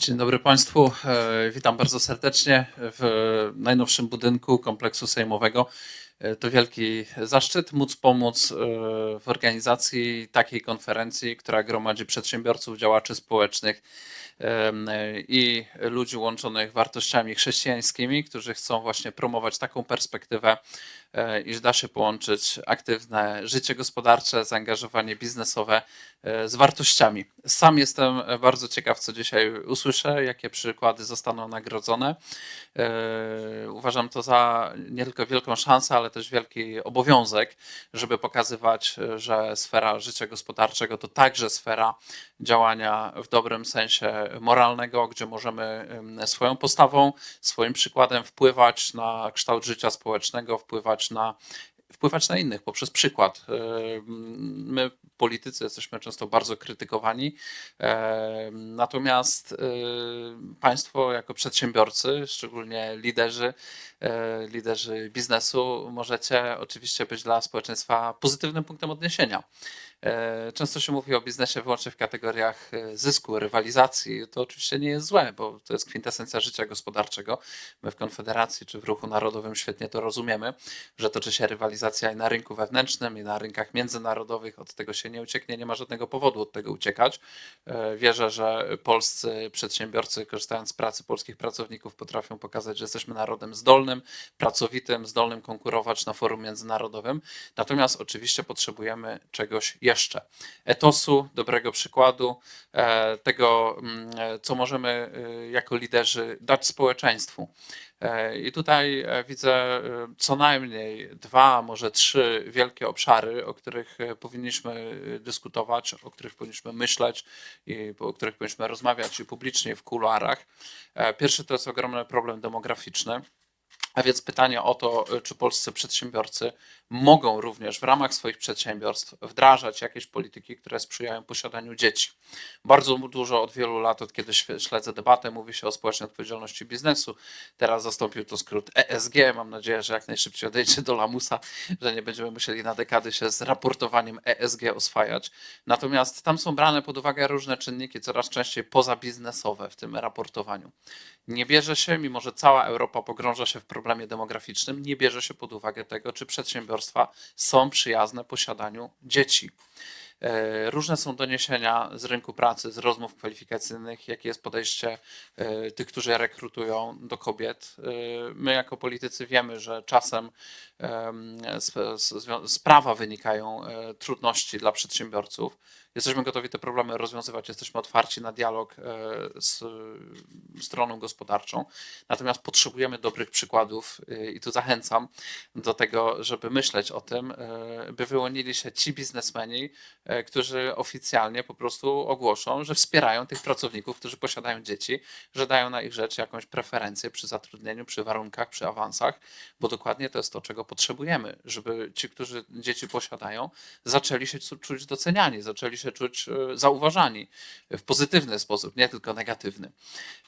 Dzień dobry Państwu. E, Witam bardzo serdecznie w najnowszym budynku kompleksu sejmowego. E, To wielki zaszczyt móc pomóc e, w organizacji takiej konferencji, która gromadzi przedsiębiorców, działaczy społecznych em, i ludzi łączonych wartościami chrześcijańskimi, którzy chcą właśnie promować taką perspektywę, e, iż da się połączyć aktywne życie gospodarcze, zaangażowanie biznesowe e, z wartościami. Sam jestem bardzo ciekaw, co dzisiaj usłyszę, jakie przykłady zostaną nagrodzone. E, Uważam to za nie tylko wielką szansę, ale też wielki obowiązek, żeby pokazywać, że sfera życia gospodarczego to także sfera działania w dobrym sensie moralnego, gdzie możemy em, swoją postawą, swoim przykładem wpływać na kształt życia społecznego, wpływać na wpływać na innych poprzez przykład. Em, My, politycy, jesteśmy często bardzo krytykowani, em, natomiast em, państwo, jako przedsiębiorcy, szczególnie liderzy, e, liderzy biznesu, możecie oczywiście być dla społeczeństwa pozytywnym punktem odniesienia. E, Często się mówi o biznesie wyłącznie w kategoriach e, zysku, rywalizacji. To oczywiście nie jest złe, bo to jest kwintesencja życia gospodarczego. My w Konfederacji czy w Ruchu Narodowym świetnie to rozumiemy, że toczy się rywalizacja i na rynku wewnętrznym, i na rynkach międzynarodowych. Od tego się nie ucieknie, nie ma żadnego powodu od tego uciekać. E, Wierzę, że polscy przedsiębiorcy, korzystając z pracy polskich pracowników, potrafią pokazać, że jesteśmy narodem zdolnym, pracowitym, zdolnym konkurować na forum międzynarodowym. Natomiast oczywiście potrzebujemy czegoś jeszcze. Etosu, dobrego przykładu, e, tego, mm, e, co możemy e, jako liderzy dać społeczeństwu. I tutaj widzę co najmniej dwa, może trzy wielkie obszary, o których powinniśmy dyskutować, o których powinniśmy myśleć i o których powinniśmy rozmawiać i publicznie, w kuluarach. Pierwszy to jest ogromny problem demograficzny. A więc pytanie o to, y, czy polscy przedsiębiorcy mogą również w ramach swoich przedsiębiorstw wdrażać jakieś polityki, które sprzyjają posiadaniu dzieci. Bardzo dużo od wielu lat, od kiedy śle- śledzę debatę, mówi się o społecznej odpowiedzialności biznesu. Teraz zastąpił to skrót ESG. Mam nadzieję, że jak najszybciej odejdzie do lamusa, że nie będziemy musieli na dekady się z raportowaniem ESG oswajać. Natomiast tam są brane pod uwagę różne czynniki, coraz częściej pozabiznesowe w tym raportowaniu. Nie bierze się, mimo że cała Europa pogrąża się w problemie demograficznym, nie bierze się pod uwagę tego, czy przedsiębiorstwa są przyjazne posiadaniu dzieci. E, Różne są doniesienia z rynku pracy, z rozmów kwalifikacyjnych, jakie jest podejście e, tych, którzy rekrutują do kobiet. E, My, jako politycy, wiemy, że czasem em, z, z, prawa wynikają trudności dla przedsiębiorców. Jesteśmy gotowi te problemy rozwiązywać, jesteśmy otwarci na dialog e, z e, stroną gospodarczą. Natomiast potrzebujemy dobrych przykładów e, i tu zachęcam do tego, żeby myśleć o tym, by wyłonili się ci biznesmeni, którzy oficjalnie po prostu ogłoszą, że wspierają tych pracowników, którzy posiadają dzieci, że dają na ich rzecz jakąś preferencję przy zatrudnieniu, przy warunkach, przy awansach, bo dokładnie to jest to, czego potrzebujemy, żeby ci, którzy dzieci posiadają, zaczęli się czuć doceniani, zaczęli się czuć e, zauważani w pozytywny sposób, nie tylko negatywny.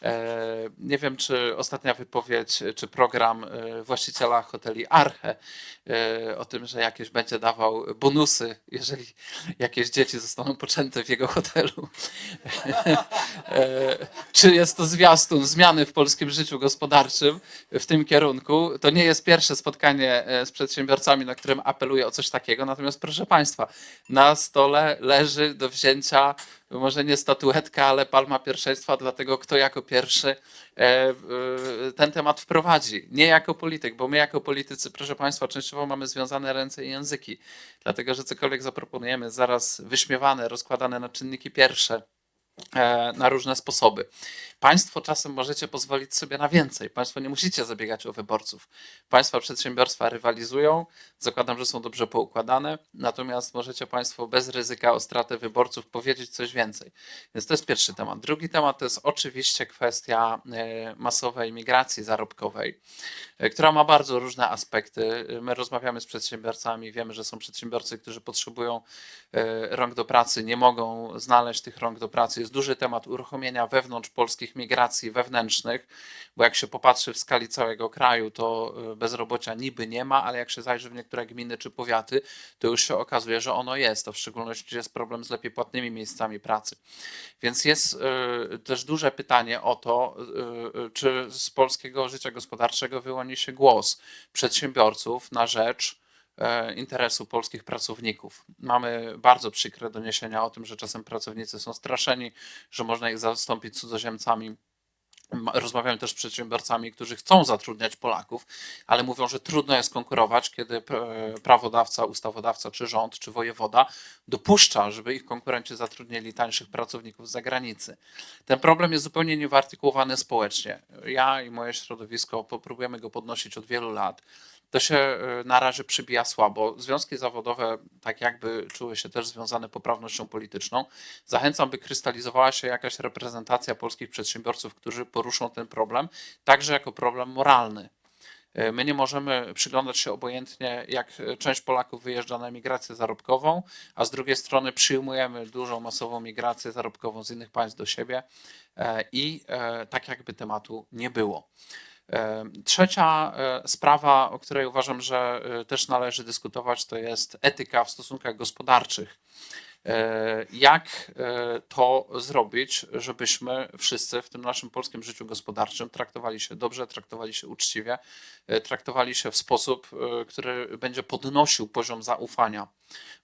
E, Nie wiem, czy ostatnia wypowiedź, czy program e, właściciela hoteli Arche e, o tym, że jakieś będzie dawał bonusy, jeżeli jakieś dzieci zostaną poczęte w jego hotelu. E, Czy jest to zwiastun zmiany w polskim życiu gospodarczym w tym kierunku? To nie jest pierwsze spotkanie e, z przedsiębiorcami, na którym apeluję o coś takiego. Natomiast proszę Państwa, na stole leży do wzięcia może nie statuetka, ale palma pierwszeństwa dla tego, kto jako pierwszy e, e, ten temat wprowadzi. Nie jako polityk, bo my jako politycy, proszę Państwa, częściowo mamy związane ręce i języki, dlatego że cokolwiek zaproponujemy, zaraz wyśmiewane, rozkładane na czynniki pierwsze na różne sposoby. Państwo czasem możecie pozwolić sobie na więcej. Państwo nie musicie zabiegać o wyborców. Państwa przedsiębiorstwa rywalizują, zakładam, że są dobrze poukładane, natomiast możecie Państwo bez ryzyka o stratę wyborców powiedzieć coś więcej. Więc to jest pierwszy temat. Drugi temat to jest oczywiście kwestia e, masowej migracji zarobkowej, e, która ma bardzo różne aspekty. My rozmawiamy z przedsiębiorcami, wiemy, że są przedsiębiorcy, którzy potrzebują e, rąk do pracy, nie mogą znaleźć tych rąk do pracy Jest duży temat uruchomienia wewnątrz polskich migracji wewnętrznych, bo jak się popatrzy w skali całego kraju, to y, bezrobocia niby nie ma, ale jak się zajrzy w niektóre gminy czy powiaty, to już się okazuje, że ono jest. To w szczególności jest problem z lepiej płatnymi miejscami pracy. Więc jest y, też duże pytanie o to, y, czy z polskiego życia gospodarczego wyłoni się głos przedsiębiorców na rzecz interesu polskich pracowników. Mamy bardzo przykre doniesienia o tym, że czasem pracownicy są straszeni, że można ich zastąpić cudzoziemcami. Ma- Rozmawiałem też z przedsiębiorcami, którzy chcą zatrudniać Polaków, ale mówią, że trudno jest konkurować, kiedy pra- prawodawca, ustawodawca, czy rząd, czy wojewoda dopuszcza, żeby ich konkurenci zatrudnili tańszych pracowników z zagranicy. Ten problem jest zupełnie niewyartykułowany społecznie. Ja i moje środowisko próbujemy go podnosić od wielu lat. To się y, na razie przybija słabo. Związki zawodowe tak jakby czuły się też związane poprawnością polityczną. Zachęcam, by krystalizowała się jakaś reprezentacja polskich przedsiębiorców, którzy poruszą ten problem, także jako problem moralny. Y, My nie możemy przyglądać się obojętnie, jak część Polaków wyjeżdża na migrację zarobkową, a z drugiej strony przyjmujemy dużą masową migrację zarobkową z innych państw do siebie e, i e, tak jakby tematu nie było. E, Trzecia e, sprawa, o której uważam, że e, też należy dyskutować, to jest etyka w stosunkach gospodarczych. Jak to zrobić, żebyśmy wszyscy w tym naszym polskim życiu gospodarczym traktowali się dobrze, traktowali się uczciwie, traktowali się w sposób, który będzie podnosił poziom zaufania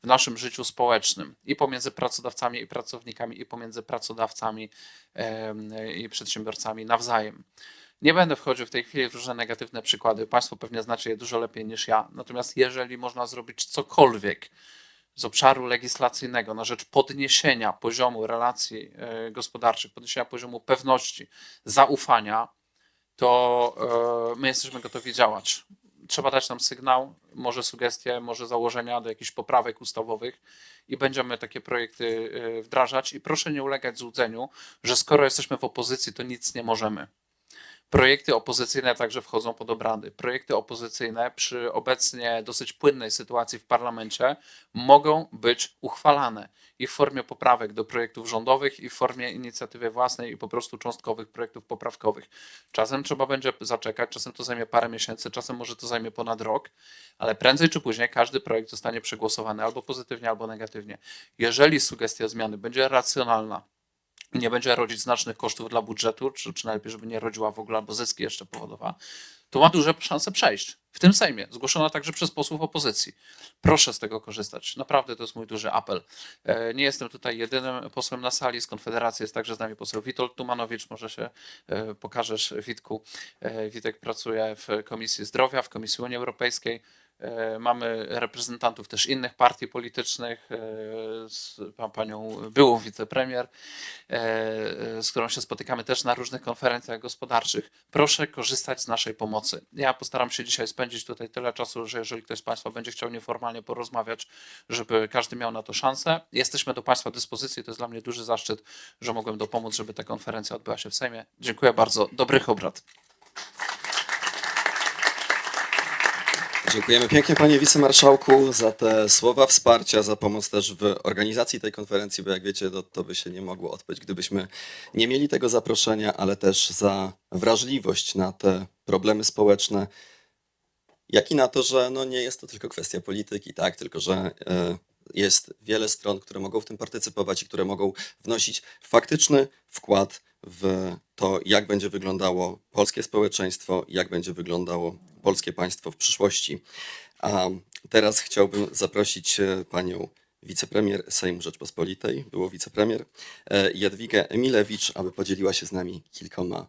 w naszym życiu społecznym i pomiędzy pracodawcami i pracownikami, i pomiędzy pracodawcami i przedsiębiorcami nawzajem. Nie będę wchodził w tej chwili w różne negatywne przykłady. Państwo pewnie znacie je dużo lepiej niż ja. Natomiast jeżeli można zrobić cokolwiek z obszaru legislacyjnego na rzecz podniesienia poziomu relacji e, gospodarczych, podniesienia poziomu pewności, zaufania, to e, my jesteśmy gotowi działać. Trzeba dać nam sygnał, może sugestie, może założenia do jakichś poprawek ustawowych i będziemy takie projekty e, wdrażać. I proszę nie ulegać złudzeniu, że skoro jesteśmy w opozycji, to nic nie możemy. Projekty opozycyjne także wchodzą pod obrady. Projekty opozycyjne przy obecnie dosyć płynnej sytuacji w parlamencie mogą być uchwalane i w formie poprawek do projektów rządowych, i w formie inicjatywy własnej, i po prostu cząstkowych projektów poprawkowych. Czasem trzeba będzie zaczekać, czasem to zajmie parę miesięcy, czasem może to zajmie ponad rok, ale prędzej czy później każdy projekt zostanie przegłosowany albo pozytywnie, albo negatywnie. Jeżeli sugestia zmiany będzie racjonalna, nie będzie rodzić znacznych kosztów dla budżetu, czy, czy najlepiej, żeby nie rodziła w ogóle, albo zyski jeszcze powodowa, to ma duże szanse przejść. W tym Sejmie, zgłoszona także przez posłów opozycji. Proszę z tego korzystać. Naprawdę to jest mój duży apel. E, Nie jestem tutaj jedynym posłem na sali. Z Konfederacji jest także z nami poseł Witold Tumanowicz. Może się e, pokażesz, Witku. E, Witek pracuje w Komisji Zdrowia, w Komisji Unii Europejskiej. E, Mamy reprezentantów też innych partii politycznych, e, z pa- panią byłą wicepremier, e, z którą się spotykamy też na różnych konferencjach gospodarczych. Proszę korzystać z naszej pomocy. Ja postaram się dzisiaj spędzić tutaj tyle czasu, że jeżeli ktoś z Państwa będzie chciał nieformalnie porozmawiać, żeby każdy miał na to szansę. Jesteśmy do Państwa dyspozycji. To jest dla mnie duży zaszczyt, że mogłem dopomóc, żeby ta konferencja odbyła się w Sejmie. Dziękuję bardzo. Dobrych obrad. Dziękujemy pięknie panie wicemarszałku za te słowa wsparcia, za pomoc też w organizacji tej konferencji, bo jak wiecie, to, to by się nie mogło odbyć, gdybyśmy nie mieli tego zaproszenia, ale też za wrażliwość na te problemy społeczne, jak i na to, że no nie jest to tylko kwestia polityki, tak, tylko że e, jest wiele stron, które mogą w tym partycypować i które mogą wnosić faktyczny wkład w to, jak będzie wyglądało polskie społeczeństwo, jak będzie wyglądało polskie państwo w przyszłości. A teraz chciałbym zaprosić e, panią wicepremier Sejmu Rzeczpospolitej, było wicepremier, e, Jadwigę Emilewicz, aby podzieliła się z nami kilkoma